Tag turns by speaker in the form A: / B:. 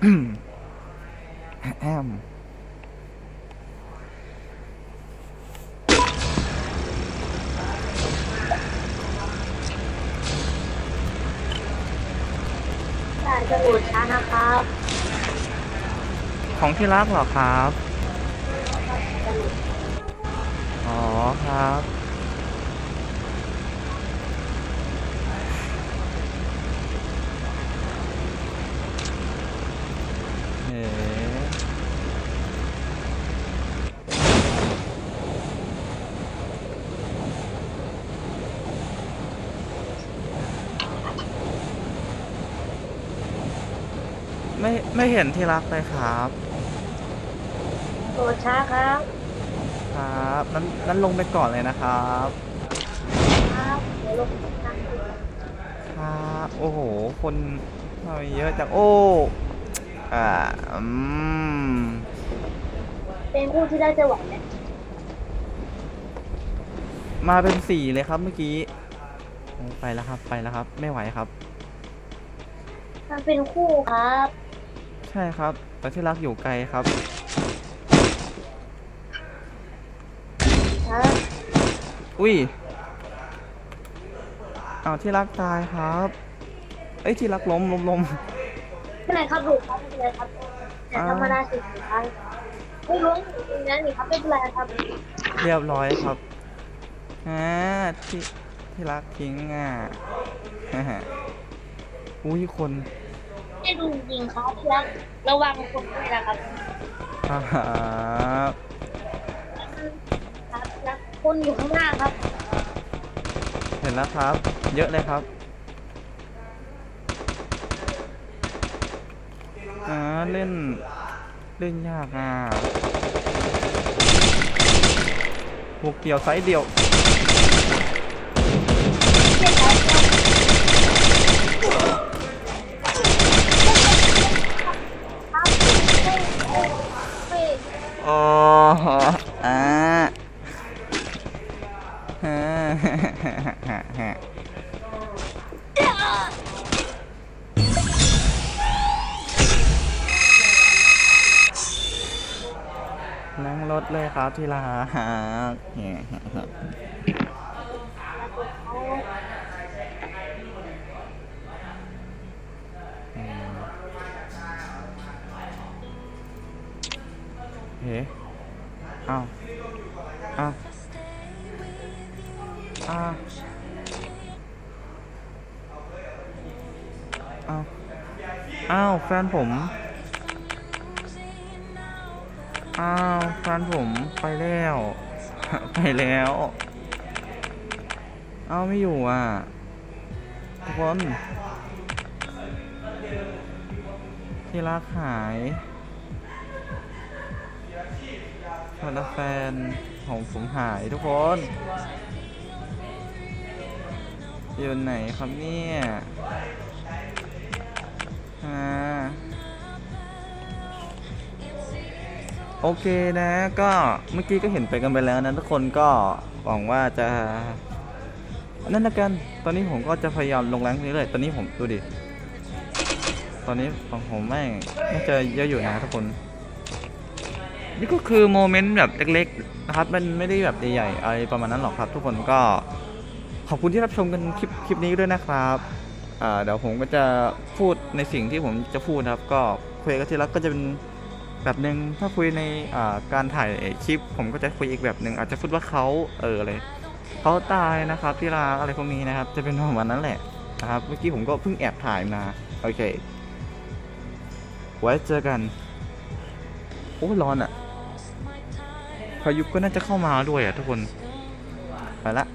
A: แอม
B: ด่านสมุดช้านะครับ
A: ของที่รักเหรอครับ อ๋อครับ ไม่ไม่เห็นที่รักเลยครับ
B: โปรดช้าครับ
A: ครับนั้นนั้นลงไปก่อนเลยนะครับ
B: ครับเดี๋ยวลงไปนั่งดู
A: ครับโอ้โห คนมาเยอะจังโอ้อ่าอืม
B: เป็นคู่ที่ได้จะไหวไหม
A: มาเป็นสี่เลยครับเมื่อกี้โอ้ไปแล้วครับไปแล้วครับ ไม่ไหวครับ
B: มันเป็นคู่ครับ
A: ใช่ครับแต่ที่รักอยู่ไกลครับ
B: ครับ
A: อุ้ยอ้าวที่รักตายครับ เอ้ยที่รักล้มล้มล้ม
B: ไม่เป็นไรครับลูกครับไม่เป็นไรครับแต่ธรรมดาสิครับไม่รู้อยู่ตรงนั้นนี่ครับไม่เป็นไรครับ
A: เรียบร้อยครับอ่าที่ที่รักทิ้งอะ อุ้ยคน
B: ไม่ดูจริงครับที่รักระวังคนด้วยนะครับ
A: ครับ
B: ครับที่รักคนอยู่ข้างหน้าครับ
A: เห็นแล้วครับ เยอะเลยครับอ่าเล่น เล่นยากอะบุกเดี่ยวไซส์เดียว อ๋ออ่าฮ่าฮ่าฮ่าฮ่า นั่งรถเลยครับที่รักอืมเฮ้เอาเอา อาเอาเอาแฟนผม อ้าวแฟนผมไปแล้ว ไปแล้ว เอ้าไม่อยู่อะ ทุกคน ที่รักหายพนักแฟนของผมหายทุกคน อยู่ไหนครับเนี่ยอ่าโอเคนะ ก็เมื่อกี้ก็เห็นไปกันไปแล้วนะทุกคนก็หวังว่าจะนั่นละกันตอนนี้ผมก็จะพยายามลงแรงนี้เลยตอนนี้ผมดูดิตอนนี้ของผมแม่งน่าจะเยอะอยู่นะทุกคนนี่ก็คือโมเมนต์แบบเล็กๆนะครับมันไม่ได้แบบใหญ่ๆอะไรประมาณนั้นหรอกครับ ทุกคนก็ ขอบคุณที่รับชมกันคลิปคลิปนี้ด้วยนะครับเดี๋ยวผมก็จะพูดในสิ่งที่ผมจะพูดนะครับ ก็คุยกับที่รักก็จะเป็นแบบหนึ่งถ้าคุยในการถ่ายคลิป ผมก็จะคุยอีกแบบหนึ่งอาจจะพูดว่าเขาเอออะไรเขาตายนะครับที่รักอะไรพวกนี้นะครับ จะเป็นประมาณนั้นแหละนะครับเมื่อกี้ผมก็เพิ่งแอบถ่ายมาโอเค ไว้เจอกัน โอ้ร้อนอะ่ะพายุก็น่าจะเข้ามาด้วยอะ่ะทุกคน ไปละ